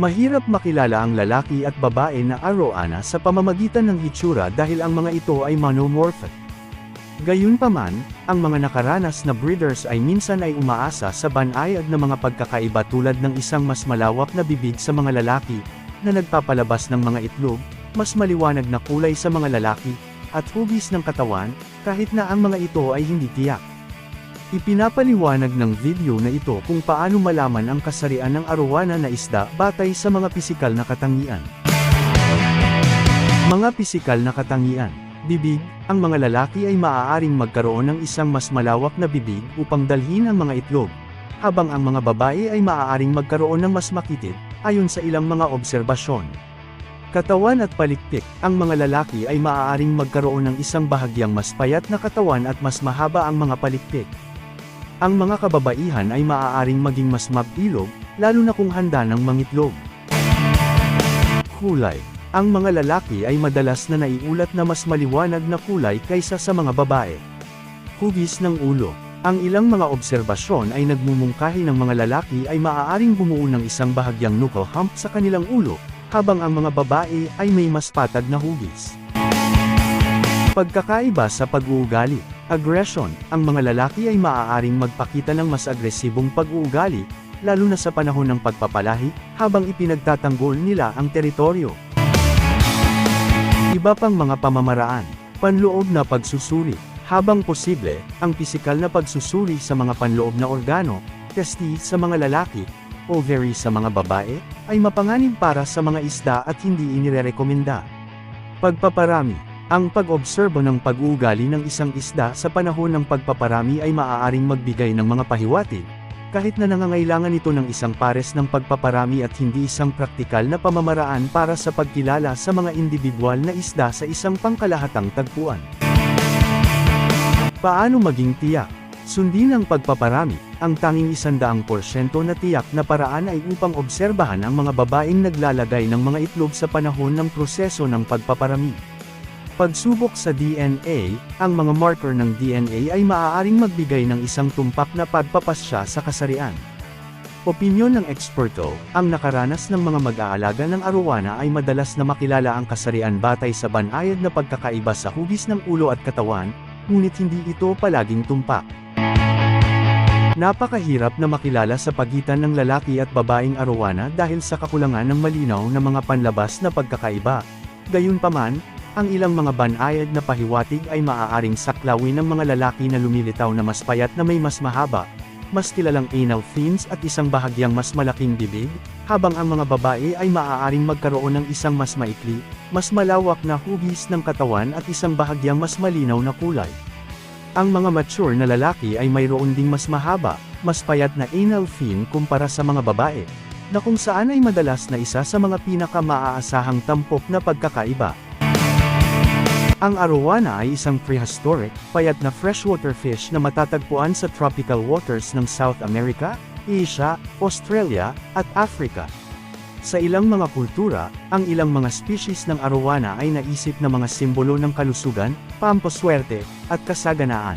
Mahirap makilala ang lalaki at babae na arowana sa pamamagitan ng hitsura dahil ang mga ito ay monomorphic. Gayunpaman, ang mga nakaranas na breeders ay minsan ay umaasa sa banayad na mga pagkakaiba tulad ng isang mas malawak na bibig sa mga lalaki, na nagpapalabas ng mga itlog, mas maliwanag na kulay sa mga lalaki, at hugis ng katawan, kahit na ang mga ito ay hindi tiyak. Ipinapaliwanag ng video na ito kung paano malaman ang kasarian ng arowana na isda batay sa mga pisikal na katangian. Mga pisikal na katangian. Bibig, ang mga lalaki ay maaaring magkaroon ng isang mas malawak na bibig upang dalhin ang mga itlog, habang ang mga babae ay maaaring magkaroon ng mas makitid, ayon sa ilang mga obserbasyon. Katawan at palikpik, ang mga lalaki ay maaaring magkaroon ng isang bahagyang mas payat na katawan at mas mahaba ang mga palikpik. Ang mga kababaihan ay maaaring maging mas mapilog, lalo na kung handa ng mangitlog. Kulay Ang mga lalaki ay madalas na naiulat na mas maliwanag na kulay kaysa sa mga babae. Hugis ng ulo Ang ilang mga obserbasyon ay nagmumungkahi ng mga lalaki ay maaaring bumuo ng isang bahagyang knuckle hump sa kanilang ulo, habang ang mga babae ay may mas patag na hugis. Pagkakaiba sa pag-uugali Aggression, ang mga lalaki ay maaaring magpakita ng mas agresibong pag-uugali, lalo na sa panahon ng pagpapalahi, habang ipinagtatanggol nila ang teritoryo. Iba pang mga pamamaraan, panloob na pagsusuri, habang posible, ang pisikal na pagsusuri sa mga panloob na organo, testi sa mga lalaki, ovary sa mga babae, ay mapanganib para sa mga isda at hindi inirerekomenda. Pagpaparami ang pag-obserbo ng pag-uugali ng isang isda sa panahon ng pagpaparami ay maaaring magbigay ng mga pahiwatig, kahit na nangangailangan ito ng isang pares ng pagpaparami at hindi isang praktikal na pamamaraan para sa pagkilala sa mga individual na isda sa isang pangkalahatang tagpuan. Paano maging tiyak? Sundin ang pagpaparami, ang tanging isandaang porsyento na tiyak na paraan ay upang obserbahan ang mga babaeng naglalagay ng mga itlog sa panahon ng proseso ng pagpaparami. Pagsubok sa DNA, ang mga marker ng DNA ay maaaring magbigay ng isang tumpak na pagpapasya sa kasarian. Opinyon ng eksperto, ang nakaranas ng mga mag-aalaga ng arowana ay madalas na makilala ang kasarian batay sa banayad na pagkakaiba sa hugis ng ulo at katawan, ngunit hindi ito palaging tumpak. Napakahirap na makilala sa pagitan ng lalaki at babaeng arowana dahil sa kakulangan ng malinaw na mga panlabas na pagkakaiba. Gayunpaman, ang ilang mga banayad na pahiwatig ay maaaring saklawin ng mga lalaki na lumilitaw na mas payat na may mas mahaba, mas kilalang anal fins at isang bahagyang mas malaking bibig, habang ang mga babae ay maaaring magkaroon ng isang mas maikli, mas malawak na hugis ng katawan at isang bahagyang mas malinaw na kulay. Ang mga mature na lalaki ay mayroon ding mas mahaba, mas payat na anal fin kumpara sa mga babae, na kung saan ay madalas na isa sa mga pinaka-maaasahang tampok na pagkakaiba. Ang arowana ay isang prehistoric, payat na freshwater fish na matatagpuan sa tropical waters ng South America, Asia, Australia, at Africa. Sa ilang mga kultura, ang ilang mga species ng arowana ay naisip na mga simbolo ng kalusugan, pampaswerte, at kasaganaan.